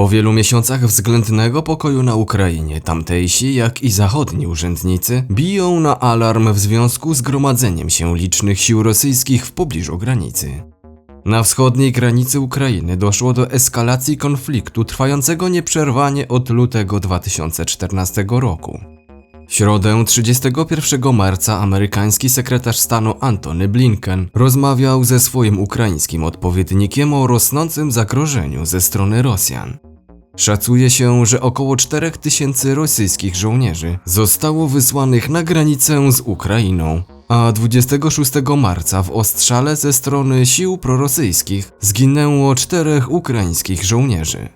Po wielu miesiącach względnego pokoju na Ukrainie, tamtejsi, jak i zachodni urzędnicy biją na alarm w związku z gromadzeniem się licznych sił rosyjskich w pobliżu granicy. Na wschodniej granicy Ukrainy doszło do eskalacji konfliktu trwającego nieprzerwanie od lutego 2014 roku. W środę 31 marca amerykański sekretarz stanu Antony Blinken rozmawiał ze swoim ukraińskim odpowiednikiem o rosnącym zagrożeniu ze strony Rosjan. Szacuje się, że około 4000 rosyjskich żołnierzy zostało wysłanych na granicę z Ukrainą, a 26 marca w ostrzale ze strony sił prorosyjskich zginęło czterech ukraińskich żołnierzy.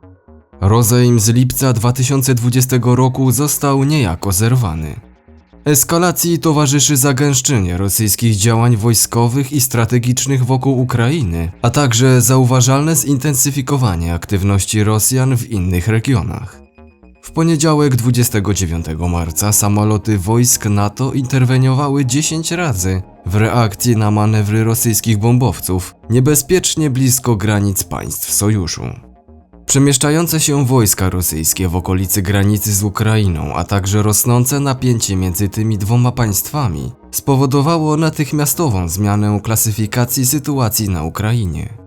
Rozejm z lipca 2020 roku został niejako zerwany. Eskalacji towarzyszy zagęszczenie rosyjskich działań wojskowych i strategicznych wokół Ukrainy, a także zauważalne zintensyfikowanie aktywności Rosjan w innych regionach. W poniedziałek 29 marca samoloty wojsk NATO interweniowały 10 razy w reakcji na manewry rosyjskich bombowców niebezpiecznie blisko granic państw sojuszu. Przemieszczające się wojska rosyjskie w okolicy granicy z Ukrainą, a także rosnące napięcie między tymi dwoma państwami spowodowało natychmiastową zmianę klasyfikacji sytuacji na Ukrainie.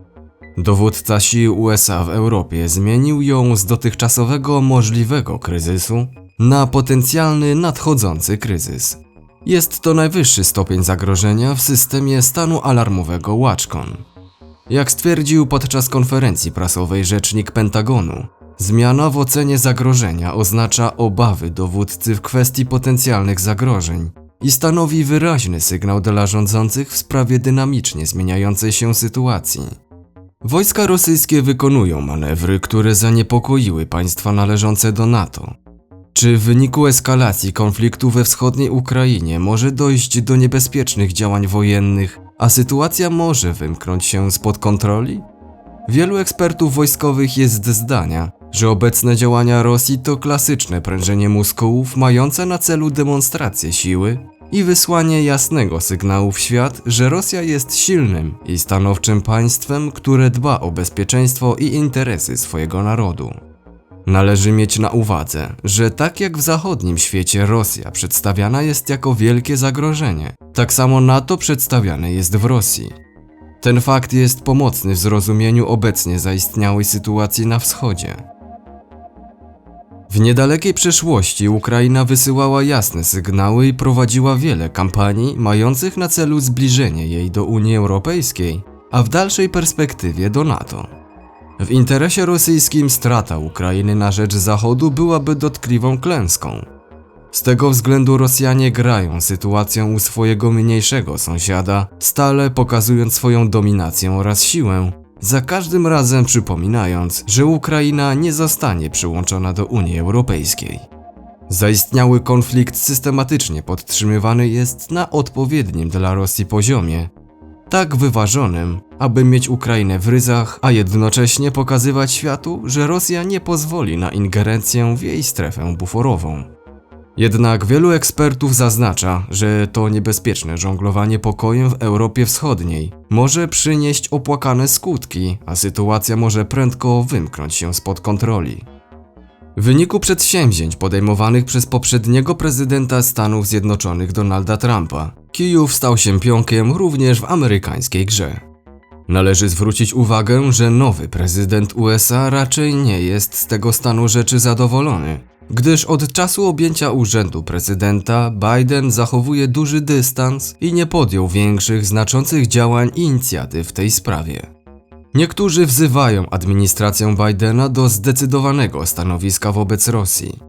Dowódca sił USA w Europie zmienił ją z dotychczasowego możliwego kryzysu na potencjalny nadchodzący kryzys. Jest to najwyższy stopień zagrożenia w systemie stanu alarmowego Watchcon. Jak stwierdził podczas konferencji prasowej rzecznik Pentagonu, zmiana w ocenie zagrożenia oznacza obawy dowódcy w kwestii potencjalnych zagrożeń i stanowi wyraźny sygnał dla rządzących w sprawie dynamicznie zmieniającej się sytuacji. Wojska rosyjskie wykonują manewry, które zaniepokoiły państwa należące do NATO. Czy w wyniku eskalacji konfliktu we wschodniej Ukrainie może dojść do niebezpiecznych działań wojennych, a sytuacja może wymknąć się spod kontroli? Wielu ekspertów wojskowych jest zdania, że obecne działania Rosji to klasyczne prężenie muskułów mające na celu demonstrację siły i wysłanie jasnego sygnału w świat, że Rosja jest silnym i stanowczym państwem, które dba o bezpieczeństwo i interesy swojego narodu. Należy mieć na uwadze, że tak jak w zachodnim świecie Rosja przedstawiana jest jako wielkie zagrożenie, tak samo NATO przedstawiane jest w Rosji. Ten fakt jest pomocny w zrozumieniu obecnie zaistniałej sytuacji na wschodzie. W niedalekiej przeszłości Ukraina wysyłała jasne sygnały i prowadziła wiele kampanii mających na celu zbliżenie jej do Unii Europejskiej, a w dalszej perspektywie do NATO. W interesie rosyjskim strata Ukrainy na rzecz Zachodu byłaby dotkliwą klęską. Z tego względu Rosjanie grają sytuacją u swojego mniejszego sąsiada, stale pokazując swoją dominację oraz siłę, za każdym razem przypominając, że Ukraina nie zostanie przyłączona do Unii Europejskiej. Zaistniały konflikt systematycznie podtrzymywany jest na odpowiednim dla Rosji poziomie, tak wyważonym, aby mieć Ukrainę w ryzach, a jednocześnie pokazywać światu, że Rosja nie pozwoli na ingerencję w jej strefę buforową. Jednak wielu ekspertów zaznacza, że to niebezpieczne żonglowanie pokojem w Europie Wschodniej może przynieść opłakane skutki, a sytuacja może prędko wymknąć się spod kontroli. W wyniku przedsięwzięć podejmowanych przez poprzedniego prezydenta Stanów Zjednoczonych Donalda Trumpa, Kijów stał się pionkiem również w amerykańskiej grze. Należy zwrócić uwagę, że nowy prezydent USA raczej nie jest z tego stanu rzeczy zadowolony, gdyż od czasu objęcia urzędu prezydenta Biden zachowuje duży dystans i nie podjął większych, znaczących działań i inicjatyw w tej sprawie. Niektórzy wzywają administrację Bidena do zdecydowanego stanowiska wobec Rosji.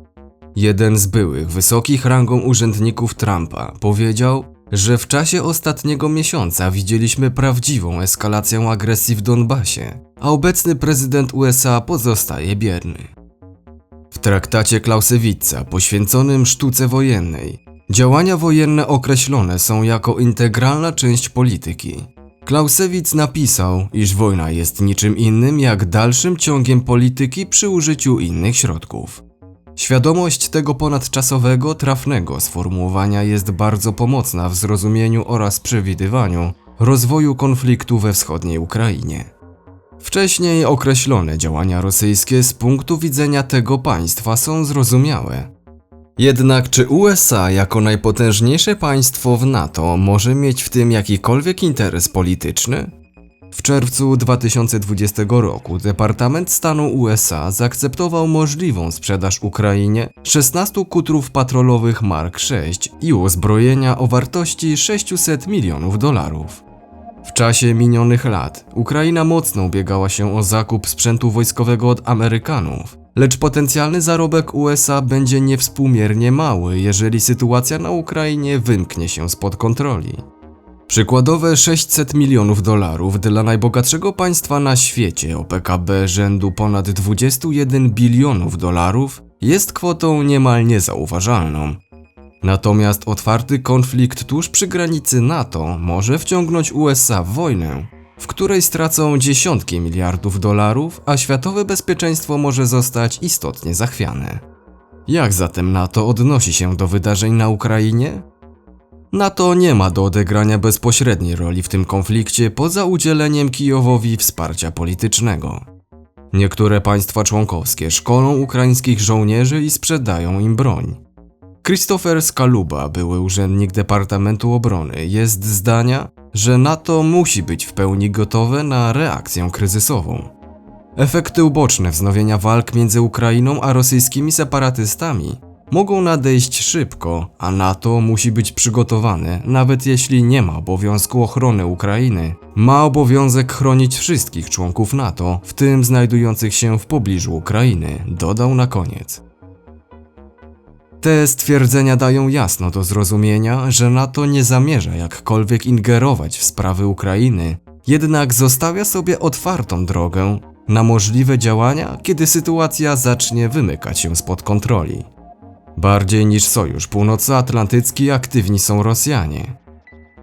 Jeden z byłych wysokich rangą urzędników Trumpa powiedział, że w czasie ostatniego miesiąca widzieliśmy prawdziwą eskalację agresji w Donbasie, a obecny prezydent USA pozostaje bierny. W traktacie Clausewitza poświęconym sztuce wojennej, działania wojenne określone są jako integralna część polityki. Clausewitz napisał, iż wojna jest niczym innym jak dalszym ciągiem polityki przy użyciu innych środków. Świadomość tego ponadczasowego, trafnego sformułowania jest bardzo pomocna w zrozumieniu oraz przewidywaniu rozwoju konfliktu we wschodniej Ukrainie. Wcześniej określone działania rosyjskie z punktu widzenia tego państwa są zrozumiałe. Jednak czy USA jako najpotężniejsze państwo w NATO może mieć w tym jakikolwiek interes polityczny? W czerwcu 2020 roku Departament Stanu USA zaakceptował możliwą sprzedaż Ukrainie 16 kutrów patrolowych Mark VI i uzbrojenia o wartości 600 milionów dolarów. W czasie minionych lat Ukraina mocno ubiegała się o zakup sprzętu wojskowego od Amerykanów, lecz potencjalny zarobek USA będzie niewspółmiernie mały, jeżeli sytuacja na Ukrainie wymknie się spod kontroli. Przykładowe 600 milionów dolarów dla najbogatszego państwa na świecie o PKB rzędu ponad 21 bilionów dolarów jest kwotą niemal niezauważalną. Natomiast otwarty konflikt tuż przy granicy NATO może wciągnąć USA w wojnę, w której stracą dziesiątki miliardów dolarów, a światowe bezpieczeństwo może zostać istotnie zachwiane. Jak zatem NATO odnosi się do wydarzeń na Ukrainie? NATO nie ma do odegrania bezpośredniej roli w tym konflikcie poza udzieleniem Kijowowi wsparcia politycznego. Niektóre państwa członkowskie szkolą ukraińskich żołnierzy i sprzedają im broń. Christopher Skaluba, były urzędnik Departamentu Obrony, jest zdania, że NATO musi być w pełni gotowe na reakcję kryzysową. Efekty uboczne wznowienia walk między Ukrainą a rosyjskimi separatystami mogą nadejść szybko, a NATO musi być przygotowane, nawet jeśli nie ma obowiązku ochrony Ukrainy. Ma obowiązek chronić wszystkich członków NATO, w tym znajdujących się w pobliżu Ukrainy, dodał na koniec. Te stwierdzenia dają jasno do zrozumienia, że NATO nie zamierza jakkolwiek ingerować w sprawy Ukrainy, jednak zostawia sobie otwartą drogę na możliwe działania, kiedy sytuacja zacznie wymykać się spod kontroli. Bardziej niż Sojusz Północnoatlantycki aktywni są Rosjanie.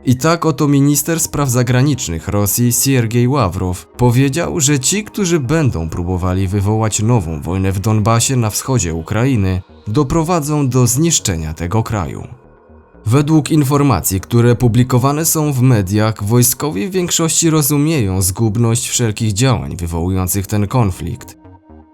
I tak oto minister spraw zagranicznych Rosji Siergiej Ławrow powiedział, że ci, którzy będą próbowali wywołać nową wojnę w Donbasie na wschodzie Ukrainy, doprowadzą do zniszczenia tego kraju. Według informacji, które publikowane są w mediach, wojskowi w większości rozumieją zgubność wszelkich działań wywołujących ten konflikt.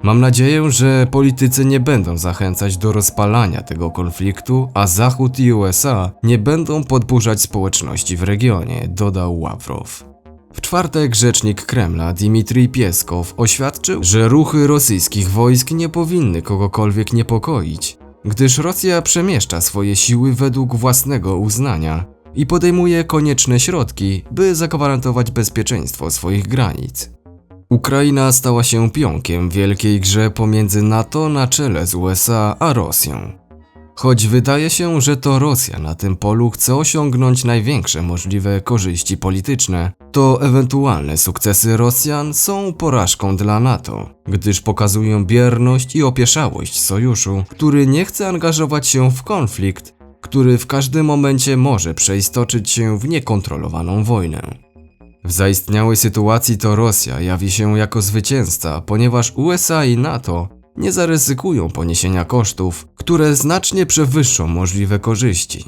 Mam nadzieję, że politycy nie będą zachęcać do rozpalania tego konfliktu, a Zachód i USA nie będą podburzać społeczności w regionie, dodał Ławrow. W czwartek rzecznik Kremla Dmitrij Pieskow oświadczył, że ruchy rosyjskich wojsk nie powinny kogokolwiek niepokoić, gdyż Rosja przemieszcza swoje siły według własnego uznania i podejmuje konieczne środki, by zagwarantować bezpieczeństwo swoich granic. Ukraina stała się pionkiem w wielkiej grze pomiędzy NATO na czele z USA a Rosją. Choć wydaje się, że to Rosja na tym polu chce osiągnąć największe możliwe korzyści polityczne, to ewentualne sukcesy Rosjan są porażką dla NATO, gdyż pokazują bierność i opieszałość sojuszu, który nie chce angażować się w konflikt, który w każdym momencie może przeistoczyć się w niekontrolowaną wojnę. W zaistniałej sytuacji to Rosja jawi się jako zwycięzca, ponieważ USA i NATO nie zaryzykują poniesienia kosztów, które znacznie przewyższą możliwe korzyści.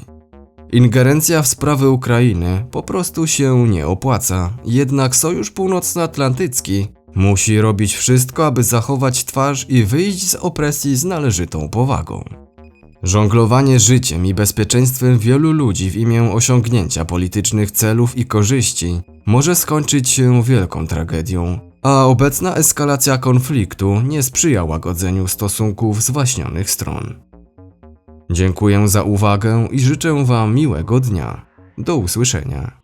Ingerencja w sprawy Ukrainy po prostu się nie opłaca, jednak Sojusz Północnoatlantycki musi robić wszystko, aby zachować twarz i wyjść z opresji z należytą powagą. Żonglowanie życiem i bezpieczeństwem wielu ludzi w imię osiągnięcia politycznych celów i korzyści może skończyć się wielką tragedią, a obecna eskalacja konfliktu nie sprzyja łagodzeniu stosunków zwaśnionych stron. Dziękuję za uwagę i życzę Wam miłego dnia. Do usłyszenia.